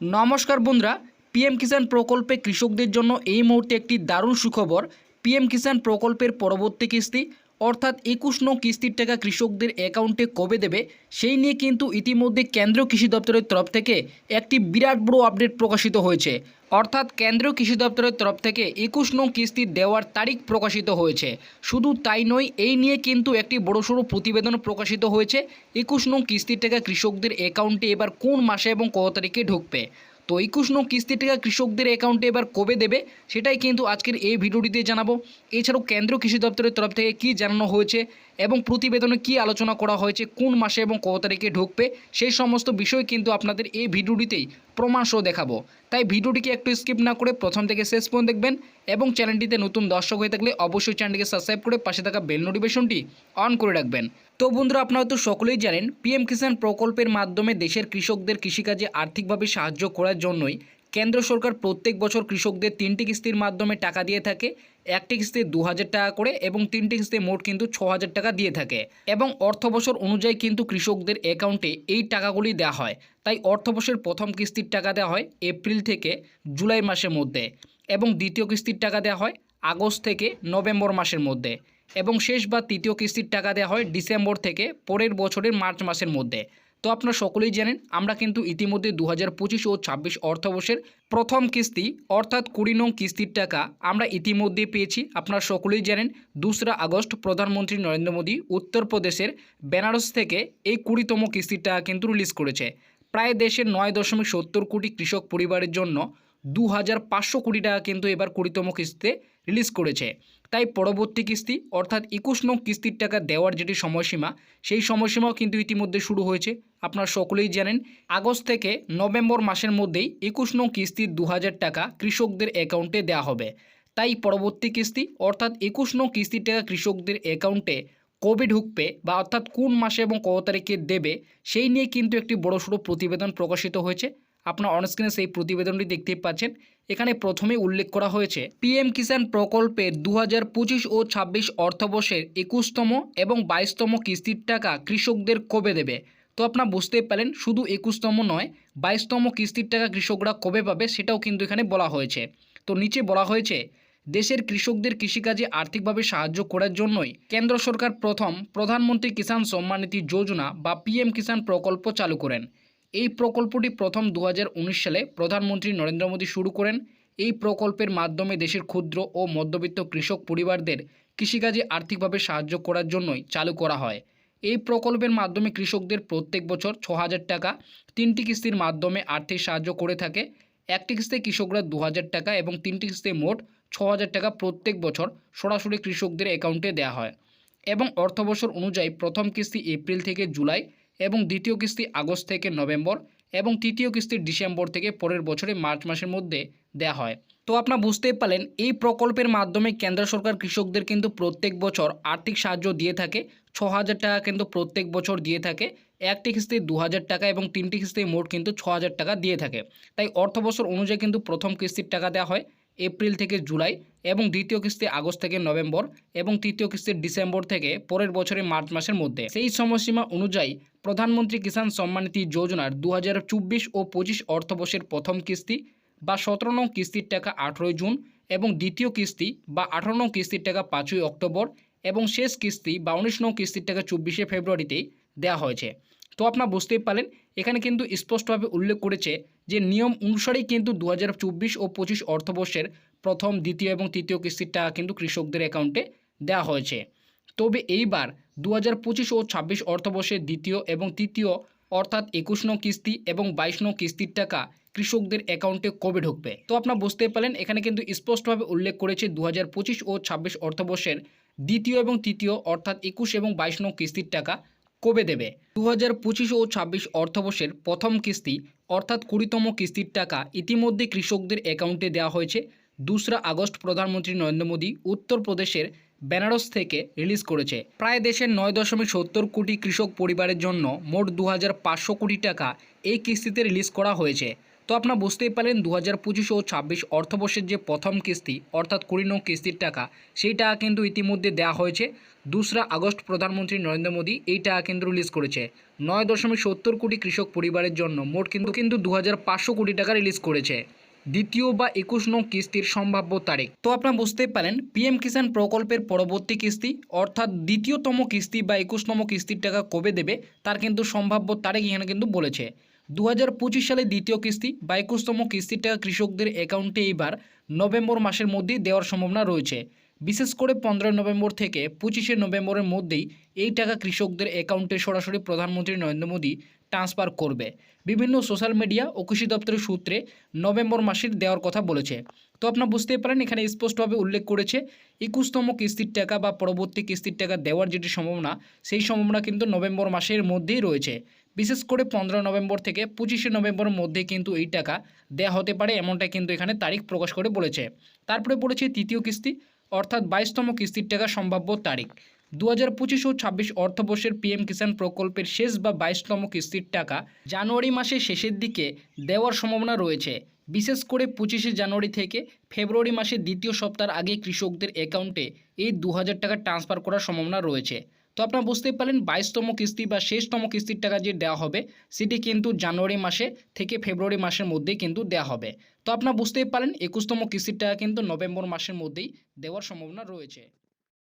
নমস্কার বন্ধুরা পিএম কিষাণ প্রকল্পে কৃষকদের জন্য এই মুহূর্তে একটি দারুণ সুখবর। পিএম কিষাণ প্রকল্পের পরবর্তী কিস্তি অর্থাৎ একুশ নং কিস্তির টাকা কৃষকদের অ্যাকাউন্টে কবে দেবে, সেই নিয়ে কিন্তু ইতিমধ্যে কেন্দ্রীয় কৃষি দপ্তরের তরফ থেকে একটি বিরাট বড় আপডেট প্রকাশিত হয়েছে। অর্থাৎ কেন্দ্রীয় কৃষি দপ্তরের তরফ থেকে একুশ নং কিস্তি দেওয়ার তারিখ প্রকাশিত হয়েছে। শুধু তাই নয়, এই নিয়ে কিন্তু একটি বড়সড় প্রতিবেদন প্রকাশিত হয়েছে। একুশ নং কিস্তির টাকা কৃষকদের অ্যাকাউন্টে এবার কোন মাসে এবং কত তারিখে ঢুকবে? তো একুশ নং কিস্তির টাকা কৃষকদের অ্যাকাউন্টে এবার কবে দেবে? সেটাই কিন্তু আজকের এই ভিডিওটিতে জানাব। এছাড়াও কেন্দ্রীয় কৃষি দপ্তরের তরফ থেকে কি জানানো হয়েছে এবং প্রতিবেদনে কি আলোচনা করা হয়েছে, কোন মাসে এবং কত তারিখে ঢুকবে, সেই সমস্ত বিষয় কিন্তু আপনাদের এই ভিডিওটিতেই প্রমাণসহ দেখাবো। তাই ভিডিওটিকে একটু স্কিপ না করে প্রথম থেকে শেষ পর্যন্ত দেখবেন এবং চ্যানেলটিতে নতুন দর্শক হয়ে থাকলে অবশ্যই চ্যানেলটিকে সাবস্ক্রাইব করে পাশে থাকা বেল নোটিফিকেশনটি অন করে রাখবেন। তো বন্ধুরা, আপনারা তো সকলেই জানেন পিএম কিষাণ প্রকল্পের মাধ্যমে দেশের কৃষকদের কৃষিকাজে আর্থিকভাবে সাহায্য করার জন্যই কেন্দ্র সরকার প্রত্যেক বছর কৃষকদের তিনটি কিস্তির মাধ্যমে টাকা দিয়ে থাকে। একটি কিস্তি দু হাজার টাকা করে এবং তিনটি কিস্তি মোট কিন্তু ছ হাজার টাকা দিয়ে থাকে। এবং অর্থ বছর অনুযায়ী কিন্তু কৃষকদের অ্যাকাউন্টে এই টাকাগুলি দেওয়া হয়। তাই অর্থ বছরের প্রথম কিস্তির টাকা দেওয়া হয় এপ্রিল থেকে জুলাই মাসের মধ্যে এবং দ্বিতীয় কিস্তির টাকা দেওয়া হয় আগস্ট থেকে নভেম্বর মাসের মধ্যে এবং শেষ বা তৃতীয় কিস্তির টাকা দেওয়া হয় ডিসেম্বর থেকে পরের বছরের মার্চ মাসের মধ্যে। তো আপনারা সকলেই জানেন, আমরা কিন্তু ইতিমধ্যে দু হাজার পঁচিশ ও ছাব্বিশ অর্থবর্ষের প্রথম কিস্তি, অর্থাৎ কুড়ি নং কিস্তির টাকা আমরা ইতিমধ্যে পেয়েছি। আপনারা সকলেই জানেন, দোসরা আগস্ট প্রধানমন্ত্রী নরেন্দ্র মোদী উত্তরপ্রদেশের বেনারস থেকে এই কুড়িতম কিস্তির টাকা কিন্তু রিলিজ করেছে। প্রায় দেশের নয় দশমিক সত্তর কোটি কৃষক পরিবারের জন্য দু হাজার পাঁচশো কোটি টাকা কিন্তু এবার কুড়িতম কিস্তিতে রিলিজ করেছে। তাই পরবর্তী কিস্তি, অর্থাৎ একুশ নং কিস্তির টাকা দেওয়ার যেটি সময়সীমা, সেই সময়সীমাও কিন্তু ইতিমধ্যে শুরু হয়েছে। আপনারা সকলেই জানেন, আগস্ট থেকে নভেম্বর মাসের মধ্যেই একুশ নং কিস্তির দু হাজার টাকা কৃষকদের অ্যাকাউন্টে দেওয়া হবে। তাই পরবর্তী কিস্তি, অর্থাৎ একুশ নং কিস্তির টাকা কৃষকদের অ্যাকাউন্টে কবে ঢুকবে বা অর্থাৎ কোন মাসে এবং কত তারিখে দেবে, সেই নিয়ে কিন্তু একটি বড়সড় প্রতিবেদন প্রকাশিত হয়েছে। আপনার অনস্ক্রিনে সেই প্রতিবেদনটি দেখতে পাচ্ছেন। এখানে প্রথমে উল্লেখ করা হয়েছে পিএম কিষাণ প্রকল্পের দু হাজার পঁচিশ ও ছাব্বিশ অর্থবর্ষের একুশতম এবং বাইশতম কিস্তির টাকা কৃষকদের কবে দেবে? তো আপনারা বুঝতেই পারেন শুধু একুশতম নয়, বাইশতম কিস্তির টাকা কৃষকরা কবে পাবে সেটাও কিন্তু এখানে বলা হয়েছে। তো নিচে বলা হয়েছে, দেশের কৃষকদের কৃষিকাজে আর্থিকভাবে সাহায্য করার জন্যই কেন্দ্র সরকার প্রথম প্রধানমন্ত্রী কিষাণ সম্মান নিধি যোজনা বা পিএম কিষাণ প্রকল্প চালু করেন। এই প্রকল্পটি প্রথম দু হাজার উনিশ সালে প্রধানমন্ত্রী নরেন্দ্র মোদী শুরু করেন। এই প্রকল্পের মাধ্যমে দেশের ক্ষুদ্র ও মধ্যবিত্ত কৃষক পরিবারদের কৃষিকাজে আর্থিকভাবে সাহায্য করার জন্যই চালু করা হয়। এই প্রকল্পের মাধ্যমে কৃষকদের প্রত্যেক বছর ছ হাজার টাকা, তিনটি কিস্তির মাধ্যমে আর্থিক সাহায্য করে থাকে। একটি কিস্তিতে কৃষকরা দু হাজার টাকা এবং তিনটি কিস্তিতে মোট ছ হাজার টাকা প্রত্যেক বছর সরাসরি কৃষকদের অ্যাকাউন্টে দেওয়া হয়। এবং অর্থবছর অনুযায়ী প্রথম কিস্তি এপ্রিল থেকে জুলাই এবং দ্বিতীয় কিস্তি আগস্ট থেকে নভেম্বর এবং তৃতীয় কিস্তি ডিসেম্বর থেকে পরের বছরে মার্চ মাসের মধ্যে দেওয়া হয়। তো আপনারা বুঝতেই পারলেন, এই প্রকল্পের মাধ্যমে কেন্দ্র সরকার কৃষকদের কিন্তু প্রত্যেক বছর আর্থিক সাহায্য দিয়ে থাকে, ছ হাজার টাকা কিন্তু প্রত্যেক বছর দিয়ে থাকে, একটি কিস্তি দু হাজার টাকা এবং তিনটি কিস্তি মোট কিন্তু ছ হাজার টাকা দিয়ে থাকে। তাই অর্থবছর অনুযায়ী কিন্তু প্রথম কিস্তির টাকা দেওয়া হয় এপ্রিল থেকে জুলাই এবং দ্বিতীয় কিস্তি আগস্ট থেকে নভেম্বর এবং তৃতীয় কিস্তি ডিসেম্বর থেকে পরের বছরের মার্চ মাসের মধ্যে। সেই সময়সীমা অনুযায়ী প্রধানমন্ত্রী কিষাণ সম্মান নিধি যোজনার দু হাজার চব্বিশ ও পঁচিশ অর্থবর্ষের প্রথম কিস্তি বা সতেরো নং কিস্তির টাকা আঠেরোই জুন এবং দ্বিতীয় কিস্তি বা আঠারো নং কিস্তির টাকা পাঁচই অক্টোবর এবং শেষ কিস্তি বা উনিশ নং কিস্তির টাকা চব্বিশে ফেব্রুয়ারিতেই দেওয়া হয়েছে। তো আপনারা বুঝতেই পারলেন, এখানে কিন্তু স্পষ্টভাবে উল্লেখ করেছে যে নিয়ম অনুসারেই কিন্তু দু হাজার চব্বিশ ও পঁচিশ অর্থবর্ষের প্রথম, দ্বিতীয় এবং তৃতীয় কিস্তির টাকা কিন্তু কৃষকদের অ্যাকাউন্টে দেওয়া হয়েছে। তবে এইবার দু হাজার পঁচিশ ও ছাব্বিশ অর্থবর্ষের দ্বিতীয় এবং তৃতীয় অর্থাৎ একুশ নং কিস্তি এবং বাইশ নং কিস্তির টাকা কৃষকদের অ্যাকাউন্টে কবে ঢুকবে? তো আপনারা বুঝতে পারলেন, এখানে কিন্তু স্পষ্টভাবে উল্লেখ করেছে দু হাজার পঁচিশ ও ছাব্বিশ অর্থবর্ষের দ্বিতীয় এবং তৃতীয় অর্থাৎ একুশ এবং বাইশ নং কিস্তির টাকা কবে দেবে? দু হাজার পঁচিশ ও ছাব্বিশ অর্থবর্ষের প্রথম কিস্তি, অর্থাৎ কুড়িতম কিস্তির টাকা ইতিমধ্যে কৃষকদের অ্যাকাউন্টে দেওয়া হয়েছে। দুসরা আগস্ট প্রধানমন্ত্রী নরেন্দ্র মোদী উত্তরপ্রদেশের বেনারস থেকে রিলিজ করেছে। প্রায় দেশের নয় দশমিক সত্তর কোটি কৃষক পরিবারের জন্য মোট দু হাজার পাঁচশো কোটি টাকা এই কিস্তিতে রিলিজ করা হয়েছে। তো আপনারা বুঝতেই পারলেন দু হাজার পঁচিশ ও ছাব্বিশ অর্থবর্ষের যে প্রথম কিস্তি, অর্থাৎ কুড়ি নং কিস্তির টাকা, সেই টাকা কিন্তু ইতিমধ্যে দেওয়া হয়েছে। দোসরা আগস্ট প্রধানমন্ত্রী নরেন্দ্র মোদী এই টাকা কিন্তু রিলিজ করেছে। নয় দশমিক সত্তর কোটি কৃষক পরিবারের জন্য মোট কিন্তু কিন্তু দু হাজার পাঁচশো কোটি টাকা রিলিজ করেছে। দ্বিতীয় বা একুশ নং কিস্তির সম্ভাব্য তারিখ। তো আপনারা বুঝতেই পারেন পিএম কিষাণ প্রকল্পের পরবর্তী কিস্তি, অর্থাৎ দ্বিতীয়তম কিস্তি বা একুশতম কিস্তির টাকা কবে দেবে, তার কিন্তু সম্ভাব্য তারিখ এখানে কিন্তু বলেছে। দু হাজার পঁচিশ সালে দ্বিতীয় কিস্তি বা একুশতম কিস্তির টাকা কৃষকদের অ্যাকাউন্টে এইবার নভেম্বর মাসের মধ্যেই দেওয়ার সম্ভাবনা রয়েছে। বিশেষ করে পনেরোই নভেম্বর থেকে পঁচিশে নভেম্বরের মধ্যেই এই টাকা কৃষকদের অ্যাকাউন্টে সরাসরি প্রধানমন্ত্রী নরেন্দ্র মোদী ট্রান্সফার করবে। বিভিন্ন সোশ্যাল মিডিয়া ও কৃষি দপ্তরের সূত্রে নভেম্বর মাসের দেওয়ার কথা বলেছে। তো আপনারা বুঝতেই পারেন, এখানে স্পষ্টভাবে উল্লেখ করেছে, একুশতম কিস্তির টাকা বা পরবর্তী কিস্তির টাকা দেওয়ার যেটি সম্ভাবনা, সেই সম্ভাবনা কিন্তু নভেম্বর মাসের মধ্যেই রয়েছে। বিশেষ করে পনেরো নভেম্বর থেকে পঁচিশে নভেম্বরের মধ্যে কিন্তু এই টাকা দেওয়া হতে পারে এমনটা কিন্তু এখানে তারিখ প্রকাশ করে বলেছে। তারপরে বলেছে তৃতীয় কিস্তি, অর্থাৎ বাইশতম কিস্তির টাকা সম্ভাব্য তারিখ। দু হাজার পঁচিশ ও ছাব্বিশ অর্থবর্ষের পিএম কিষাণ প্রকল্পের শেষ বা বাইশতম কিস্তির টাকা জানুয়ারি মাসের শেষের দিকে দেওয়ার সম্ভাবনা রয়েছে। বিশেষ করে পঁচিশে জানুয়ারি থেকে ফেব্রুয়ারি মাসের দ্বিতীয় সপ্তাহের আগে কৃষকদের অ্যাকাউন্টে এই দু হাজার টাকা ট্রান্সফার করার সম্ভাবনা রয়েছে। তো আপনারা বুঝতেই পারেন বাইশতম কিস্তি বা শেষতম কিস্তির টাকা যে দেওয়া হবে, সেটি কিন্তু জানুয়ারি মাসে থেকে ফেব্রুয়ারি মাসের মধ্যেই কিন্তু দেওয়া হবে। তো আপনারা বুঝতেই পারেন একুশতম কিস্তির টাকা কিন্তু নভেম্বর মাসের মধ্যেই দেওয়ার সম্ভাবনা রয়েছে।